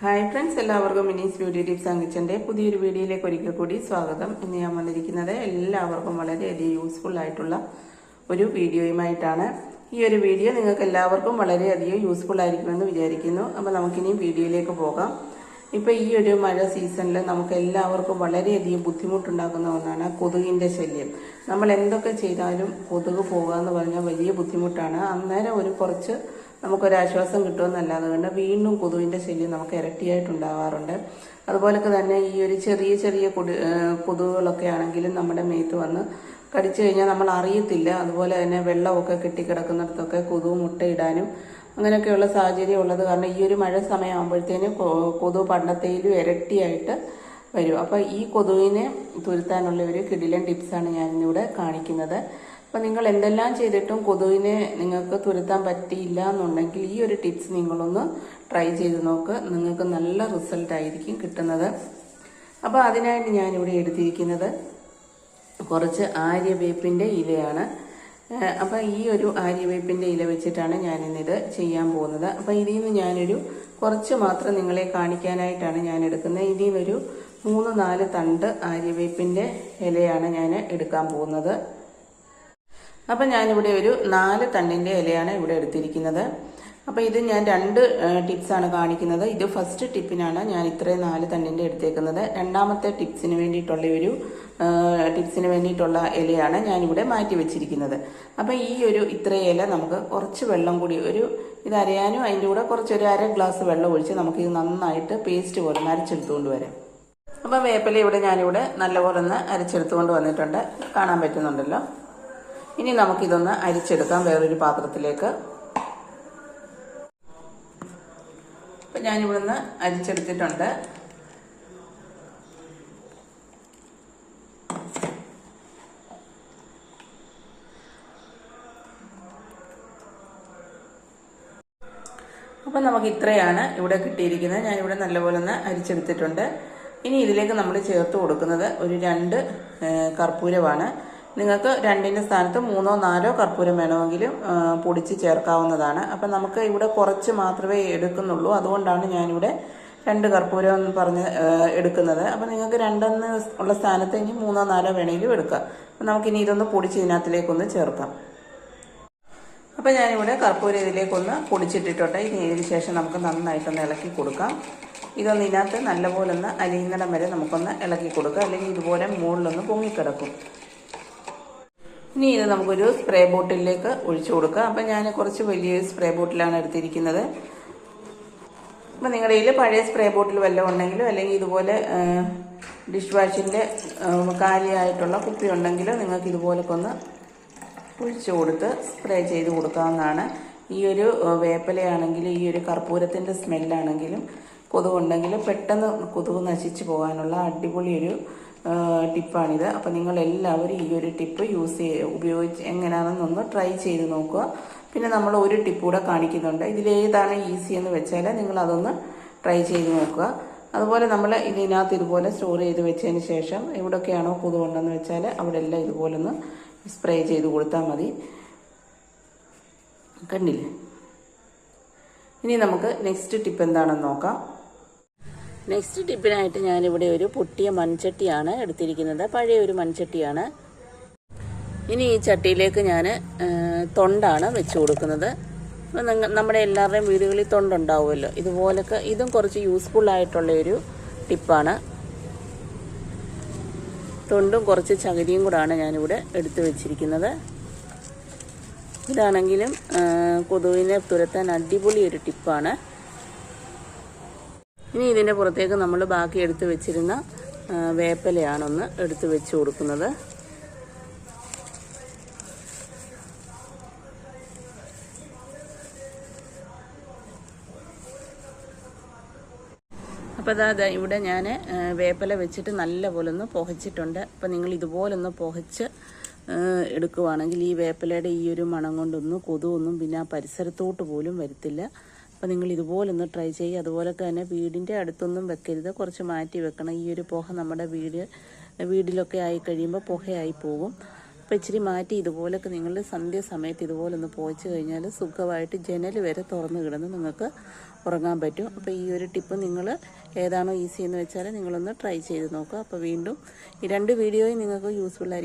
Hi friends എല്ലാവർക്കും മിനീസ് beauty tips അങ്കിച്ചന്റെ പുതിയൊരു വീഡിയോയിലേക്ക് ഒരിക്കൽ കൂടി സ്വാഗതം. ഇന്ന് ഞാൻ വന്നിരിക്കുന്നത് എല്ലാവർക്കും വളരെയധികം യൂസ്ഫുൾ ആയിട്ടുള്ള ഒരു വീഡിയോയുമായിട്ടാണ്. ഈ ഒരു വീഡിയോ നിങ്ങൾക്ക് എല്ലാവർക്കും വളരെയധികം യൂസ്ഫുൾ ആയിരിക്കുമെന്ന് വിചാരിക്കുന്നു. അപ്പോൾ നമുക്കിനി വീഡിയോയിലേക്ക് പോകാം. ഇപ്പോൾ ഈ ഒരു മഴ സീസണിൽ നമുക്ക് എല്ലാവർക്കും വളരെയധികം ബുദ്ധിമുട്ടുണ്ടാക്കുന്ന ഒന്നാണ് കൊതുകിന്റെ ശല്യം. നമ്മൾ എന്തൊക്കെ ചെയ്താലും കൊതുക് പോകുക എന്ന് പറഞ്ഞാൽ വലിയ ബുദ്ധിമുട്ടാണ്. അന്നേരം ഒരു കുറച്ച് നമുക്കൊരാശ്വാസം കിട്ടുമെന്നല്ലാതെ കൊണ്ട് വീണ്ടും കൊതുവിന്റെ ശല്യം നമുക്ക് ഇരട്ടിയായിട്ടുണ്ടാവാറുണ്ട്. അതുപോലൊക്കെ തന്നെ ഈ ഒരു ചെറിയ ചെറിയ കൊടു കൊതുകുകളൊക്കെ ആണെങ്കിലും നമ്മുടെ മേത്ത് വന്ന് കടിച്ചു കഴിഞ്ഞാൽ നമ്മൾ അറിയത്തില്ല. അതുപോലെ തന്നെ വെള്ളമൊക്കെ കെട്ടിക്കിടക്കുന്നിടത്തൊക്കെ കൊതുക് മുട്ടയിടാനും അങ്ങനെയൊക്കെയുള്ള സാഹചര്യം ഉള്ളത് കാരണം ഈ ഒരു മഴ സമയമാകുമ്പോഴത്തേനും കൊതു പണ്ടത്തേലും ഇരട്ടിയായിട്ട് വരും. അപ്പോൾ ഈ കൊതുവിനെ തുരുത്താനുള്ള ഒരു കിടിലൻ ടിപ്സാണ് ഞാനിന്നിവിടെ കാണിക്കുന്നത്. അപ്പോൾ നിങ്ങൾ എന്തെല്ലാം ചെയ്തിട്ടും കൊതുകിനെ നിങ്ങൾക്ക് തുരത്താൻ പറ്റിയില്ല എന്നുണ്ടെങ്കിൽ ഈ ഒരു ടിപ്സ് നിങ്ങളൊന്ന് ട്രൈ ചെയ്ത് നോക്ക്. നിങ്ങൾക്ക് നല്ല റിസൾട്ട് ആയിരിക്കും കിട്ടുന്നത്. അപ്പോൾ അതിനായിട്ട് ഞാനിവിടെ എടുത്തിരിക്കുന്നത് കുറച്ച് ആര്യവേപ്പിന്റെ ഇലയാണ്. അപ്പം ഈ ഒരു ആര്യവേപ്പിന്റെ ഇല വെച്ചിട്ടാണ് ഞാനിന്നിത് ചെയ്യാൻ പോകുന്നത്. അപ്പോൾ ഇതിൽ നിന്ന് ഞാനൊരു കുറച്ച് മാത്രം നിങ്ങളെ കാണിക്കാനായിട്ടാണ് ഞാൻ എടുക്കുന്നത്. ഇതിൽ നിന്നൊരു മൂന്ന് നാല് തണ്ട് ആര്യവേപ്പിന്റെ ഇലയാണ് ഞാൻ എടുക്കാൻ പോകുന്നത്. അപ്പം ഞാനിവിടെ ഒരു നാല് തണ്ടിന്റെ ഇലയാണ് ഇവിടെ എടുത്തിരിക്കുന്നത്. അപ്പോൾ ഇത് ഞാൻ രണ്ട് ടിപ്സാണ് കാണിക്കുന്നത്. ഇത് ഫസ്റ്റ് ടിപ്പിനാണ് ഞാൻ ഇത്രയും നാല് തണ്ടിന്റെ എടുത്തേക്കുന്നത്. രണ്ടാമത്തെ ടിപ്സിന് വേണ്ടിയിട്ടുള്ള ഒരു ടിപ്സിന് വേണ്ടിയിട്ടുള്ള ഇലയാണ് ഞാനിവിടെ മാറ്റി വെച്ചിരിക്കുന്നത്. അപ്പോൾ ഈ ഒരു ഇത്രയും ഇല നമുക്ക് കുറച്ച് വെള്ളം കൂടി ഒരു ഇത് അരയാനും അതിന്റെ കൂടെ കുറച്ച് ഒരു അര ഗ്ലാസ് വെള്ളം ഒഴിച്ച് നമുക്ക് ഇത് നന്നായിട്ട് പേസ്റ്റ് പോലെ അരച്ചെടുത്തുകൊണ്ട് വരാം. അപ്പോൾ വേപ്പില ഇവിടെ ഞാനിവിടെ നല്ലപോലെ ഒന്ന് അരച്ചെടുത്തുകൊണ്ട് വന്നിട്ടുണ്ട്. കാണാൻ പറ്റുന്നുണ്ടല്ലോ. ഇനി നമുക്കിതൊന്ന് അരിച്ചെടുക്കാം വേറൊരു പാത്രത്തിലേക്ക്. അപ്പം ഞാനിവിടുന്ന് അരിച്ചെടുത്തിട്ടുണ്ട്. അപ്പം നമുക്ക് ഇത്രയാണ് ഇവിടെ കിട്ടിയിരിക്കുന്നത്. ഞാനിവിടെ നല്ലപോലെ ഒന്ന് അരിച്ചെടുത്തിട്ടുണ്ട്. ഇനി ഇതിലേക്ക് നമ്മൾ ചേർത്ത് കൊടുക്കുന്നത് ഒരു രണ്ട് കർപ്പൂരമാണ്. നിങ്ങൾക്ക് രണ്ടിന്റെ സ്ഥാനത്ത് മൂന്നോ നാലോ കർപ്പൂരം വേണമെങ്കിലും പൊടിച്ച് ചേർക്കാവുന്നതാണ്. അപ്പം നമുക്ക് ഇവിടെ കുറച്ച് മാത്രമേ എടുക്കുന്നുള്ളൂ. അതുകൊണ്ടാണ് ഞാനിവിടെ രണ്ട് കർപ്പൂരം എന്ന് പറഞ്ഞ് എടുക്കുന്നത്. അപ്പം നിങ്ങൾക്ക് രണ്ടെന്ന് ഉള്ള സ്ഥാനത്ത് ഇനി മൂന്നോ നാലോ വേണമെങ്കിലും എടുക്കാം. അപ്പം നമുക്കിനി ഇതൊന്ന് പൊടിച്ച് ഇതിനകത്തിലേക്കൊന്ന് ചേർക്കാം. അപ്പം ഞാനിവിടെ കർപ്പൂരം ഇതിലേക്കൊന്ന് പൊടിച്ചിട്ടിട്ടുണ്ട്. ഇനി ഇതിന് ശേഷം നമുക്ക് നന്നായിട്ടൊന്ന് ഇളക്കി കൊടുക്കാം. ഇതൊന്ന് ഇതിനകത്ത് നല്ലപോലെ ഒന്ന് അലിയുന്നിടം വരെ നമുക്കൊന്ന് ഇളക്കി കൊടുക്കാം. അല്ലെങ്കിൽ ഇതുപോലെ മുകളിലൊന്ന് പൊങ്ങിക്കിടക്കും. ഇനി ഇത് നമുക്കൊരു സ്പ്രേ ബോട്ടിലേക്ക് ഒഴിച്ചു കൊടുക്കാം. അപ്പം ഞാൻ കുറച്ച് വലിയ സ്പ്രേ ബോട്ടിലാണ് എടുത്തിരിക്കുന്നത്. അപ്പം നിങ്ങളുടെ കയ്യിൽ പഴയ സ്പ്രേ ബോട്ടിൽ വല്ലതും ഉണ്ടെങ്കിലും അല്ലെങ്കിൽ ഇതുപോലെ ഡിഷ് വാഷിന്റെ കാലിയായിട്ടുള്ള കുപ്പി ഉണ്ടെങ്കിൽ നിങ്ങൾക്ക് ഇതുപോലൊക്കെ ഒന്ന് ഒഴിച്ചു കൊടുത്ത് സ്പ്രേ ചെയ്ത് കൊടുക്കാവുന്നതാണ്. ഈ ഒരു വേപ്പലയാണെങ്കിലും ഈ ഒരു കർപ്പൂരത്തിന്റെ സ്മെല്ലാണെങ്കിലും കൊതുകുണ്ടെങ്കിൽ പെട്ടെന്ന് കൊതുക് നശിച്ചു പോകാനുള്ള അടിപൊളി ഒരു ടിപ്പാണിത്. അപ്പോൾ നിങ്ങൾ എല്ലാവരും ഈ ഒരു ടിപ്പ് യൂസ് ചെയ്ത് ഉപയോഗിച്ച് എങ്ങനെയാണെന്നൊന്ന് ട്രൈ ചെയ്ത് നോക്കുക. പിന്നെ നമ്മൾ ഒരു ടിപ്പ് കൂടെ കാണിക്കുന്നുണ്ട്. ഇതിലേതാണ് ഈസി എന്ന് വെച്ചാൽ നിങ്ങൾ അതൊന്ന് ട്രൈ ചെയ്ത് നോക്കുക. അതുപോലെ നമ്മൾ ഇതിനകത്ത് ഇതുപോലെ സ്റ്റോർ ചെയ്ത് വെച്ചതിന് ശേഷം എവിടെയൊക്കെയാണോ കൊതുകുണ്ടെന്ന് വെച്ചാൽ അവിടെ എല്ലാം ഇതുപോലെ ഒന്ന് സ്പ്രേ ചെയ്ത് കൊടുത്താൽ മതി. കണ്ടില്ലേ? ഇനി നമുക്ക് നെക്സ്റ്റ് ടിപ്പ് എന്താണെന്ന് നോക്കാം. നെക്സ്റ്റ് ടിപ്പിനായിട്ട് ഞാനിവിടെ ഒരു പൊട്ടിയ മൺചട്ടിയാണ് എടുത്തിരിക്കുന്നത്. പഴയ ഒരു മൺചട്ടിയാണ്. ഇനി ഈ ചട്ടിയിലേക്ക് ഞാൻ തൊണ്ടാണ് വെച്ച് കൊടുക്കുന്നത്. നമ്മുടെ എല്ലാവരുടെയും വീടുകളിൽ തൊണ്ടുണ്ടാവുമല്ലോ. ഇതുപോലൊക്കെ ഇതും കുറച്ച് യൂസ്ഫുൾ ആയിട്ടുള്ള ഒരു ടിപ്പാണ്. തൊണ്ടും കുറച്ച് ചകിരിയും കൂടാണ് ഞാനിവിടെ എടുത്തു വെച്ചിരിക്കുന്നത്. ഇതാണെങ്കിലും കൊതുവിനെ തുരത്താൻ അടിപൊളി ഒരു ടിപ്പാണ്. ഇനി ഇതിന്റെ പുറത്തേക്ക് നമ്മൾ ബാക്കി എടുത്ത് വെച്ചിരുന്ന വേപ്പലയാണൊന്ന് എടുത്ത് വെച്ച് കൊടുക്കുന്നത്. അപ്പോൾ അതാ ഇവിടെ ഞാൻ വേപ്പല വെച്ചിട്ട് നല്ലപോലെ ഒന്ന് പുകച്ചിട്ടുണ്ട്. അപ്പോൾ നിങ്ങൾ ഇതുപോലൊന്ന് പുകച്ച് എടുക്കുവാണെങ്കിൽ ഈ വേപ്പലയുടെ ഈ ഒരു മണം കൊണ്ടൊന്നും കൊതുവൊന്നും പിന്നെ ആ പരിസരത്തോട്ട് പോലും വരത്തില്ല. അപ്പോൾ നിങ്ങൾ ഇതുപോലെ ഒന്ന് ട്രൈ ചെയ്യുക. അതുപോലെ തന്നെ വീടിന്റെ അടുത്തൊന്നും വെക്കരുത്. കുറച്ച് മാറ്റി വെക്കണം. ഈ ഒരു പുക നമ്മുടെ വീട് വീടിലൊക്കെ ആയി കഴിയുമ്പോൾ പുകയായി പോകും. അപ്പോൾ ഇച്ചിരി മാറ്റി ഇതുപോലൊക്കെ നിങ്ങൾ സന്ധ്യ സമയത്ത് ഇതുപോലെ ഒന്ന് പോയിച്ച് കഴിഞ്ഞാൽ സുഖമായിട്ട് ജനൽ വരെ തുറന്ന് കിടന്ന് നിങ്ങൾക്ക് ഉറങ്ങാൻ പറ്റും. അപ്പോൾ ഈ ഒരു ടിപ്പ് നിങ്ങൾ ഏതാണോ ഈസി എന്ന് വെച്ചാൽ നിങ്ങളൊന്ന് ട്രൈ ചെയ്ത് നോക്കുക. അപ്പോൾ വീണ്ടും ഈ രണ്ട് വീഡിയോയും നിങ്ങൾക്ക് യൂസ്ഫുൾ ആയിരിക്കും.